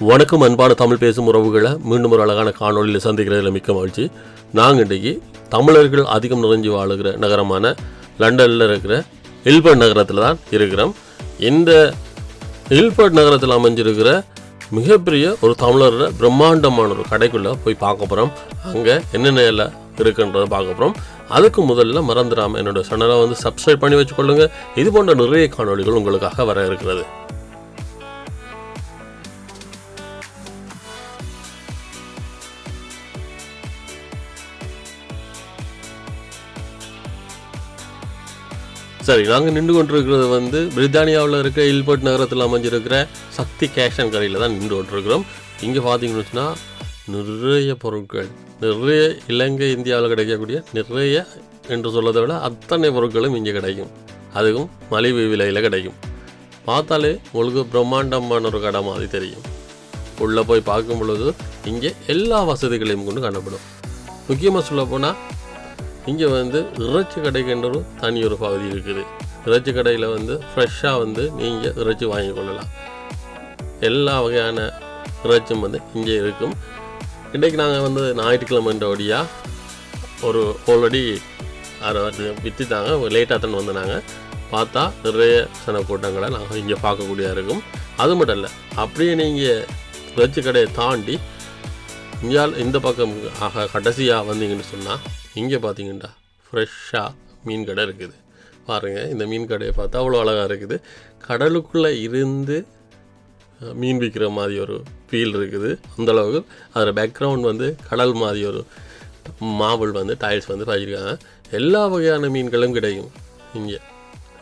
வணக்கம் அன்பான தமிழ் பேசும் உறவுகளை மீண்டும் ஒரு அழகான காணொளியில் சந்திக்கிறதுல மிக்க மகிழ்ச்சி. நாங்கள் இன்றைக்கி தமிழர்கள் அதிகம் நிறைஞ்சு வாழுகிற நகரமான லண்டனில் இருக்கிற இல்பர்ட் நகரத்தில் தான் இருக்கிறோம். இந்த இல்பர்ட் நகரத்தில் அமைஞ்சிருக்கிற மிகப்பெரிய ஒரு தமிழரோட பிரம்மாண்டமான ஒரு கடைக்குள்ளே போய் பார்க்க போகிறோம் அங்கே என்னென்ன எல்லாம் இருக்குன்றதை பார்க்க போகிறோம் அதுக்கு முதல்ல மறந்துடாமல் என்னோடய சேனலை வந்து சப்ஸ்கிரைப் பண்ணி வச்சுக்கொள்ளுங்க. இது போன்ற நிறைய காணொளிகள் உங்களுக்காக வர இருக்கிறது. சரி நாங்கள் நின்று கொண்டிருக்கிறது வந்து பிரித்தானியாவில் இருக்கிற இல்பர்ட் நகரத்தில் அமைஞ்சிருக்கிற சக்தி கேஷ் அண்ட் கடையில் தான் நின்று கொண்டிருக்கிறோம் இங்கே பார்த்தீங்கன்னு சொன்னால் நிறைய பொருட்கள் நிறைய இலங்கை இந்தியாவில் கிடைக்கக்கூடிய நிறைய என்று சொல்லதை விட அத்தனை பொருட்களும் இங்கே கிடைக்கும். அதுவும் மலிவு விலையில் கிடைக்கும். பார்த்தாலே உங்களுக்கு பிரம்மாண்டமான ஒரு கடை மாதிரி தெரியும். உள்ளே போய் பார்க்கும் பொழுது இங்கே எல்லா வசதிகளையும் கொண்டு காணப்படும். முக்கியமாக சொல்ல போனால் இங்கே வந்து இறைச்சி கடைக்குன்ற ஒரு தனி ஒரு பகுதி இருக்குது. இறைச்சி கடையில் வந்து ஃப்ரெஷ்ஷாக வந்து நீங்கள் இறைச்சி வாங்கி கொள்ளலாம். எல்லா வகையான இறைச்சும் வந்து இங்கே இருக்கும். இன்றைக்கு நாங்கள் வந்து ஞாயிற்றுக்கிழமைன்றபடியாக ஒரு ஆல்ரெடி அதை விற்றுட்டாங்க லேட்டாக தான் வந்து நாங்கள் பார்த்தா நிறைய சன கூட்டங்களை நாங்கள் இங்கே பார்க்கக்கூடியதாக இருக்கும். அது மட்டும் இல்லை அப்படியே நீங்கள் இறைச்சி கடையை தாண்டி இங்கால் இந்த பக்கம் ஆக கடைசியாக வந்தீங்கன்னு சொன்னால் இங்கே பார்த்தீங்கன்னா ஃப்ரெஷ்ஷாக மீன் கடை இருக்குது. பாருங்கள் இந்த மீன் கடையை பார்த்தா அவ்வளோ அழகாக இருக்குது. கடலுக்குள்ளே இருந்து மீன் விற்கிற மாதிரி ஒரு ஃபீல் இருக்குது. அந்தளவுக்கு அதில் பேக்ரவுண்ட் வந்து கடல் மாதிரி ஒரு மாபிள் வந்து டைல்ஸ் வந்து பாய்ச்சிருக்காங்க. எல்லா வகையான மீன்களும் கிடைக்கும் இங்கே.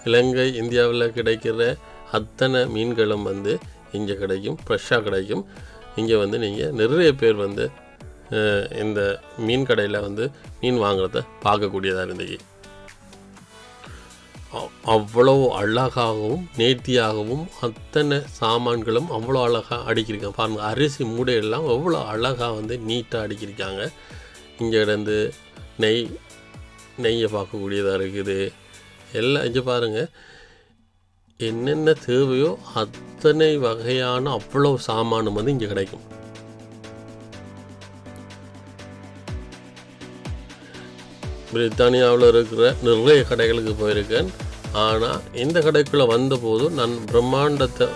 இலங்கை இந்தியாவில் கிடைக்கிற அத்தனை மீன்களும் வந்து இங்கே கிடைக்கும் ஃப்ரெஷ்ஷாக கிடைக்கும். இங்கே வந்து நீங்கள் நிறைய பேர் வந்து இந்த மீன் கடையில் வந்து மீன் வாங்குறத பார்க்கக்கூடியதாக இருந்தது. அவ்வளோ அழகாகவும் நேர்த்தியாகவும் அத்தனை சாமான்களும் அவ்வளோ அழகாக அடிக்கிருக்காங்க பாருங்கள் அரிசி மூடையெல்லாம் எவ்வளோ அழகாக வந்து நீட்டாக அடிக்கிருக்காங்க இங்கே இருந்து நெய் நெய்யை பார்க்கக்கூடியதாக இருக்குது. எல்லாம் இங்கே பாருங்கள் என்னென்ன தேவையோ அத்தனை வகையான அவ்வளோ சாமானும் வந்து இங்கே கிடைக்கும். பிரித்தானியாவில் இருக்கிற நிறைய கடைகளுக்கு போயிருக்கேன். ஆனால் இந்த கடைக்குள்ளே வந்தபோது நான் பிரம்மாண்டத்தை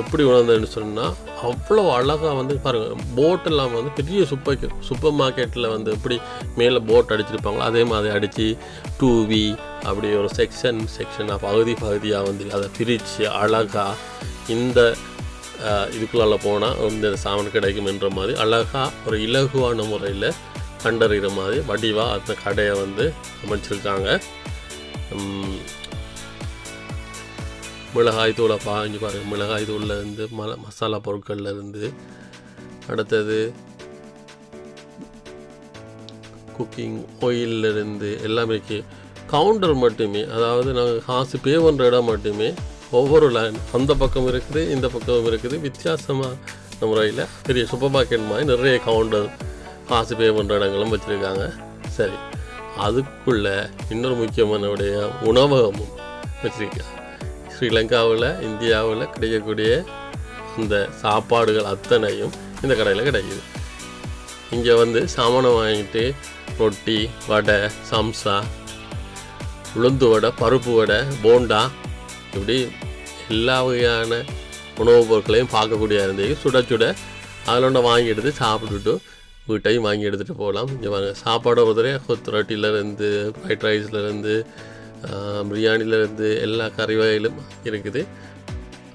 எப்படி உணர்ந்தேன்னு சொன்னால் அவ்வளோ அழகாக வந்து பாருங்கள் போட்டெல்லாம் வந்து பெரிய சூப்பர் சூப்பர் மார்க்கெட்டில் வந்து எப்படி மேலே போட் அடிச்சிருப்பாங்களோ அதே மாதிரி அடித்து டூவி அப்படி ஒரு செக்ஷன் செக்ஷனாக பகுதி பகுதியாக வந்து அதை பிரித்து அழகாக இந்த இதுக்குள்ளால் இதுக்குள்ளால போனால் இந்த சாமான் கிடைக்கும் என்ற மாதிரி அழகாக ஒரு இலகுவான முறையில் கண்டறிகிற மாதிரி வடிவாக அந்த கடையை வந்து அமைச்சிருக்காங்க. மிளகாய் தூளை பாஞ்சு பாருங்கள் மிளகாய் தூள்லேருந்து இருந்து மல மசாலா பொருட்கள்லேருந்து அடுத்தது குக்கிங் ஆயிலிருந்து இருந்து எல்லாமே கவுண்டர் மட்டுமே அதாவது நாங்கள் காசு பே பண்ணுற இடம் மட்டுமே ஒவ்வொரு லைன் அந்த பக்கம் இருக்குது இந்த பக்கம் இருக்குது வித்தியாசமான முறையில் பெரிய சூப்பர் மார்க்கெட் மாதிரி நிறைய கவுண்டர் காசு பே பண்ணுற இடங்களும் வச்சுருக்காங்க. சரி அதுக்குள்ளே இன்னொரு முக்கியமான உடைய உணவகமும் வச்சுருக்காங்க. ஸ்ரீலங்காவில் இந்தியாவில் கிடைக்கக்கூடிய இந்த சாப்பாடுகள் அத்தனையும் இந்த கடையில் கிடைக்குது. இங்கே வந்து சாமானம் வாங்கிட்டு ரொட்டி வடை சம்சா உளுந்து வடை பருப்பு வடை போண்டா இப்படி எல்லா வகையான உணவுப் பொருட்களையும் பார்க்கக்கூடிய இருந்தது சுட சுட அதில் ஒன்று வாங்கி எடுத்து சாப்பிட்டுட்டு வீட்டையும் வாங்கி எடுத்துகிட்டு போகலாம். இங்கே வாங்க சாப்பாடு ஒருத்தரே கொத்து ரொட்டிலேருந்து ஃப்ரைட் ரைஸ்லேருந்து பிரியாணிலேருந்து எல்லா கறி வகையிலும் இருக்குது.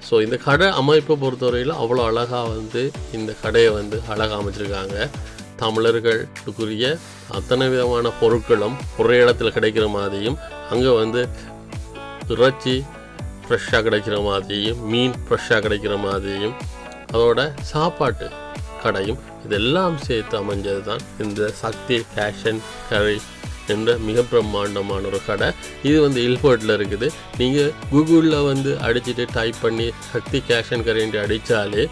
ஸோ இந்த கடை அமைப்பை பொறுத்தவரையில் அவ்வளோ அழகாக வந்து இந்த கடையை வந்து அழகாக அமைச்சிருக்காங்க. தமிழர்களுக்குரிய அத்தனை விதமான பொருட்களும் ஒரே இடத்துல கிடைக்கிற மாதிரியும் அங்கே வந்து இறைச்சி ஃப்ரெஷ்ஷாக கிடைக்கிற மாதிரியும் மீன் ஃப்ரெஷ்ஷாக கிடைக்கிற மாதிரியும் அதோட சாப்பாட்டு கடையும் இதெல்லாம் சேர்த்து அமைஞ்சது தான் இந்த சக்தி ஃபேஷன் கரை என்ற மிக பிரம்மாண்டமான ஒரு கடை. இது வந்து இல்போர்ட்டில் இருக்குது. நீங்கள் கூகுளில் வந்து அடிச்சுட்டு டைப் பண்ணி சக்தி கேஷன் கரண்ட் அடித்தாலே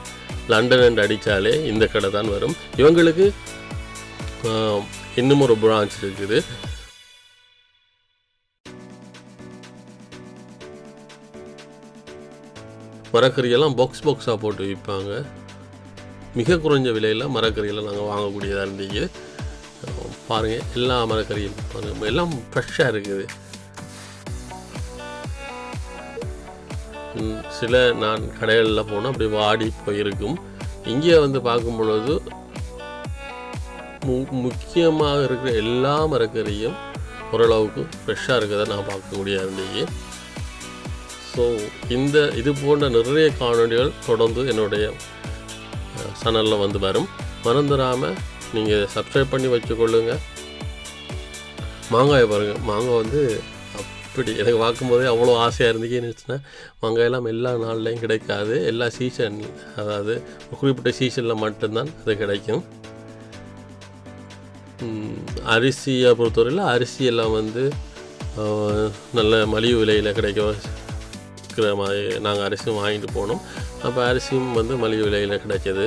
லண்டன் என்று அடித்தாலே இந்த கடை தான் வரும். இவங்களுக்கு இன்னும் ஒரு பிரான்ச் இருக்குது. மரக்கறியெல்லாம் பாக்ஸ் பாக்ஸாக போட்டு விற்பாங்க. மிக குறைஞ்ச விலையில் மரக்கறியெல்லாம் நாங்கள் வாங்கக்கூடியதாக இருந்தீங்க. பாருங்கள் எல்லா மரக்கறியும் பாருங்கள் எல்லாம் ஃப்ரெஷ்ஷாக இருக்குது. சில நான் கடைகளில் போனால் அப்படி வாடி போயிருக்கும். இங்கே வந்து பார்க்கும் பொழுது மு முக்கியமாக இருக்கிற எல்லா மரக்கறியும் ஓரளவுக்கு ஃப்ரெஷ்ஷாக இருக்கிறத நான் பார்க்கக்கூடிய இருந்தீங்க. ஸோ இந்த இது போன்ற நிறைய காணொலிகள் தொடர்ந்து என்னுடைய சேனலில் வந்து வரும். மறந்துடாமல் நீங்கள் சப்ஸ்கிரைப் பண்ணி வச்சுக்கொள்ளுங்க மாங்காயை பாருங்கள் மாங்காய் வந்து அப்படி எனக்கு பார்க்கும்போதே அவ்வளோ ஆசையாக இருந்துச்சுன்னா மாங்காயெல்லாம் எல்லா நாள்லையும் கிடைக்காது. எல்லா சீசன் அதாவது குறிப்பிட்ட சீசனில் மட்டும்தான் அது கிடைக்கும். அரிசியை பொறுத்தவரையில் அரிசி எல்லாம் வந்து நல்ல மலிவு விலையில் கிடைக்க இருக்கிற மாதிரி நாங்கள் அரிசியும் வாங்கிட்டு போனோம். அப்போ அரிசியும் வந்து மலிவு விலையில் கிடைக்கிது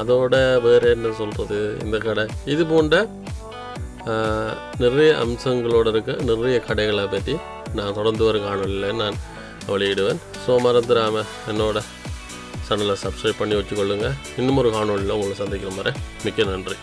அதோட வேறு என்ன சொல்கிறது இந்த கடை. இது போன்ற நிறைய அம்சங்களோடு இருக்க. நிறைய கடைகளை பற்றி நான் தொடர்ந்து ஒரு காணொலியில் நான் வெளியிடுவேன். ஸோ மறந்துடாம என்னோட சேனலை சப்ஸ்கிரைப் பண்ணி வச்சுக்கொள்ளுங்கள் இன்னும் ஒரு காணொலியில் உங்களை சந்திக்கிற மாதிரி மிக்க நன்றி.